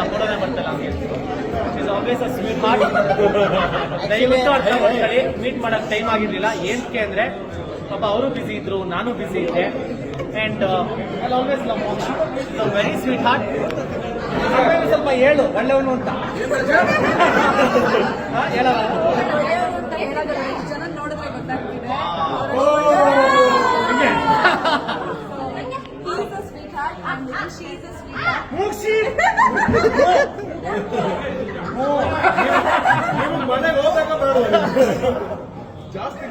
ಬರ್ತಿಲ್ಲ ಬರ್ತಲ್ಲ is always a ದಯವಿಟ್ಟು ಅರ್ಥ ಮಾಡ್ಕೊಳ್ಳಿ ಮೀಟ್ ಮಾಡಕ್ ಟೈಮ್ ಆಗಿರ್ಲಿಲ್ಲ. ಏನಕ್ಕೆ ಅಂದ್ರೆ ಪಾಪ ಅವರು ಬಿಸಿ ಇದ್ರು ನಾನು ಬಿಸಿ ಇದ್ದೆ. And I always love very sweet heart ಸ್ವಲ್ಪ ಹೇಳು ಒಳ್ಳೆಯವನು ಅಂತ. ಹೇಳ ಹೇಳಲ್ಲ ಜಾಸ್ತಿ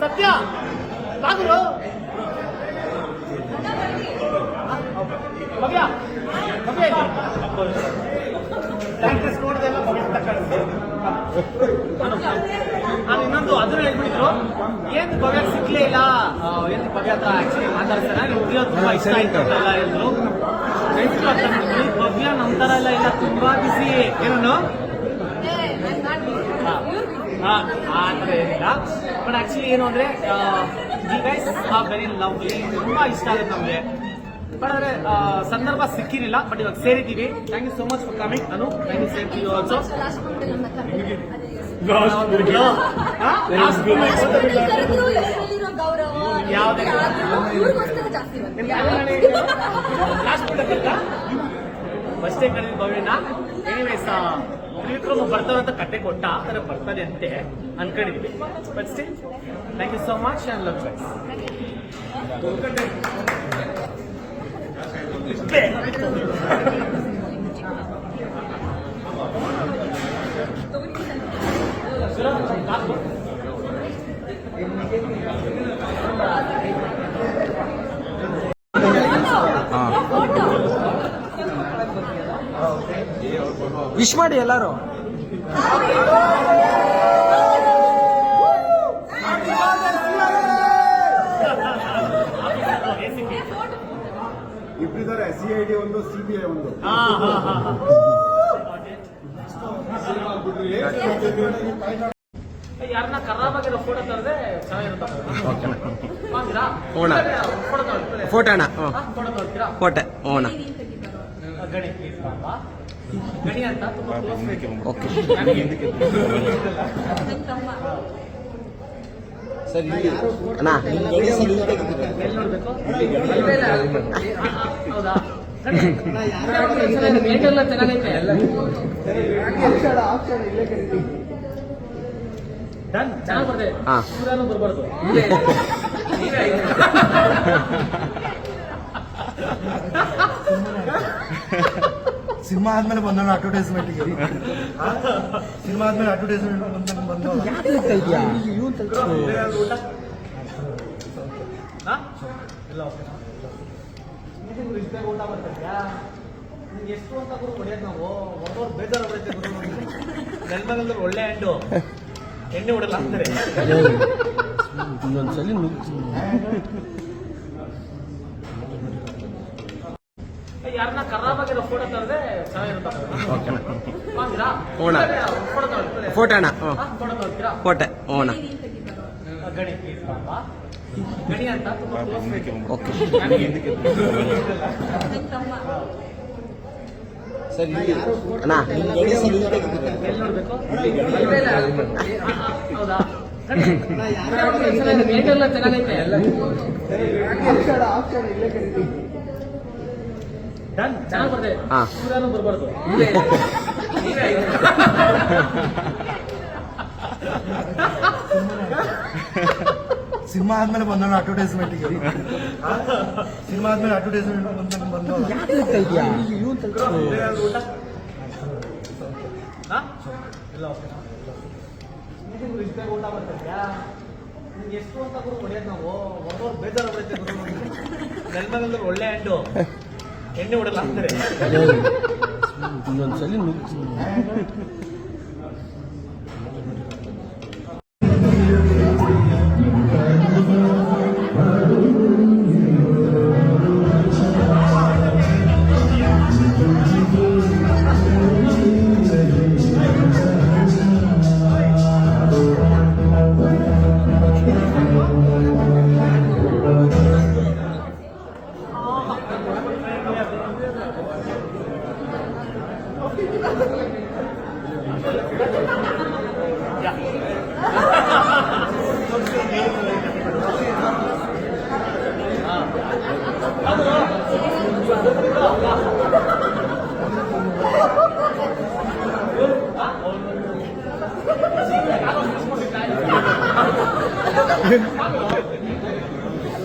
ಸತ್ಯ ಪ್ರಾಕ್ಟೀಸ್ ನೋಡಿದೆಲ್ಲ ನಾನು ನಾನು ಇನ್ನೊಂದು ಅದನ್ನ ಹೇಳ್ಬಿಟ್ಟಿದ್ರು. ಏನು ಭವ್ಯ ಸಿಗ್ಲೇ ಇಲ್ಲ? ಏನು ಏನ್ ಭವ್ಯ ಹತ್ರ ಆಕ್ಚುಲಿ ಮಾತಾಡ್ತಾರೆ ಉಳಿಯೋದು ತುಂಬಾ ಇಷ್ಟ ಆಯ್ತು ಅಂತ ಎಲ್ಲ ಹೇಳಿದ್ರು. ದಯವಿಟ್ಟು ಭವ್ಯ ನಮ್ಮ ತರ ಎಲ್ಲ ಇಲ್ಲ ತುಂಬಾ ಬಿಸಿ ಏನನ್ನು? ಆ ಥರ ಏನಿಲ್ಲ. ಬಟ್ ಆಕ್ಚುಲಿ ಏನು ಅಂದ್ರೆ ಈ ಗೈಸ್ ಆ ವೆರಿ ಲವ್ಲಿ ತುಂಬಾ ಇಷ್ಟ ಆಗುತ್ತೆ ನಮಗೆ. ಬಟ್ ಆದ್ರೆ ಆ, ಸಂದರ್ಭ ಸಿಕ್ಕಿರಲಿಲ್ಲ ಬಟ್ ಇವಾಗ ಸೇರಿದ್ದೀವಿ. Thank you so much for coming ನಾನು thank you same to you also ಯಾವುದೇ ಲಾಸ್ಟ್ ಕರೆದ್ರು ಎಲ್ಲಿರೋ ಗೌರವ ಯಾವ್ದೇ ಇವ್ರಿಗೋಸ್ಕರ ಜಾಸ್ತಿ ಬಂತು ಲಾಸ್ಟ್ ಫಸ್ಟೇ ಕಳೆದ ಭವ್ಯನ ಎನಿವೇಸ್ ತ್ರಿವಿಕ್ರಮ ಬರ್ತಾರೆ ಅಂತ ಕಟ್ಟೆ ಕೊಟ್ಟ ಥರ ಬರ್ತದೆ ಅಂತೆ ಅನ್ಕೊಂಡಿದ್ವಿ. But still thank you so much and love guys wish ಮಾಡಿ ಎಲ್ಲರೂ. ಇಬ್ಬರಿದ್ದಾರೆ ಸಿ ಐ ಡಿ ಒಂದು ಸಿ ಬಿ ಐ ಒಂದು. ಹಾ ಹಾ ಹಾ ಹಾ. ಯಾರನ್ನ ಕರ್ನಾಟಕದ ಫೋಟೋ ತರದೆ ಚೆನ್ನಾಗಿರುತ್ತೆ. ಫೋಟೋ ತಗೊಳ್ತೀರಾ ಫೋಟೋ ಓಣ. ಗಣಿ ಅಂತ ತುಂಬಾ ಕ್ಲೋಸ್ ಫ್ರೆಂಡ್ ಓಕೆ ನನ್ನ ತಮ್ಮ. ಅಣ್ಣ ಎಲ್ಲಿ ನೋಡ್ಬೇಕು? ಆ, ಆ, ಹೌದಾ? ಚೆನ್ನಾಗಿ ಬರ್ಬಾರ್ದು. ಸಿನಿಮಾ ಆದ್ಮೇಲೆ ಬಂದ ಅಡ್ವರ್ಟೈಸ್ಮೆಂಟ್ ಸಿನಿಮಾ ಆದ್ಮೇಲೆ ಅಡ್ವರ್ಟೈಸ್ಮೆಂಟ್ ಬಂದ ಎಷ್ಟು ಅಂತ ಗುರು ಹೊಡೆಯೋದು ನಾವು? ಹೊಡೆದವ್ರು ಬೇಜಾರು ಬರುತ್ತೆ ಗುರು ನೆಲಮಗಲ್ದಲ್ಲಿ ಒಳ್ಳೆ ಹ್ಯಾಂಡು ಎಣ್ಣೆ ಹೊಡಲ್ಲ ಅಂತಾರೆ. ಇನ್ನೊಂದ್ಸಲಿ ಯಾರನ್ನ ಕರ್ನಾಟಕದ ಫೋಟೋ ತರದೆ ಚೆನ್ನಾಗಿರುತ್ತೆ ಬಂದಿರಾ ಹೋಣ. ಫೋಟೋ ತಗೊಳ್ತೀರಾ ಫೋಟೋ ಅಣ್ಣ. ಫೋಟೋ ತಗೊಳ್ತೀರಾ? ಕೋಟೆ ಓಣ. ಗಣಿ ಪ್ಲೀಸ್ ಬಾಬಾ ಗಣಿ ಅಂತ ತುಂಬಾ ಕ್ಲೋಸ್ ಫ್ರೆಂಡ್ ಓಕೆ ನನ್ನ ತಮ್ಮ ಅಣ್ಣ. ಎಲ್ಲಿ ನೋಡ್ಬೇಕು? ಆ, ಆ, ಹೌದಾ? ಎಲ್ಲ ಚೆನ್ನಾಗೈತೆ ಡನ್ ಚೆನ್ನಾಗಿ ಬರ್ದೆ. ಹಾ. ಸೂರ್ಯನೂ ಬರ್ಬಾರ್ದು. ಸಿನಿಮಾ ಆದ್ಮೇಲೆ ಬಂದ ಅಡ್ವರ್ಟೈಸ್ಮೆಂಟ್ ಸಿನಿಮಾ ಆದ್ಮೇಲೆ ಅಡ್ವರ್ಟೈಸ್ಮೆಂಟ್ ಬಂದ ಬಂದು ಹಾ? ಇಲ್ಲ ಓಕೆ ನಿಮ್ಗೆ ಇಷ್ಟ ಬೇಗ ಊಟ ನಿಮ್ಗೆ ಎಷ್ಟು ಅಂತ ಗುರು ಹೊಡೆಯೋದು ನಾವು. ಹೊಡೆದವ್ರು ಬೇಜಾರು ಬರುತ್ತೆ ಗುರು ಒಳ್ಳೆ ಹಣ್ಣು. ಎಣ್ಣೆ ಹೊಡಲ್ಲ ಅಂತಾರೆ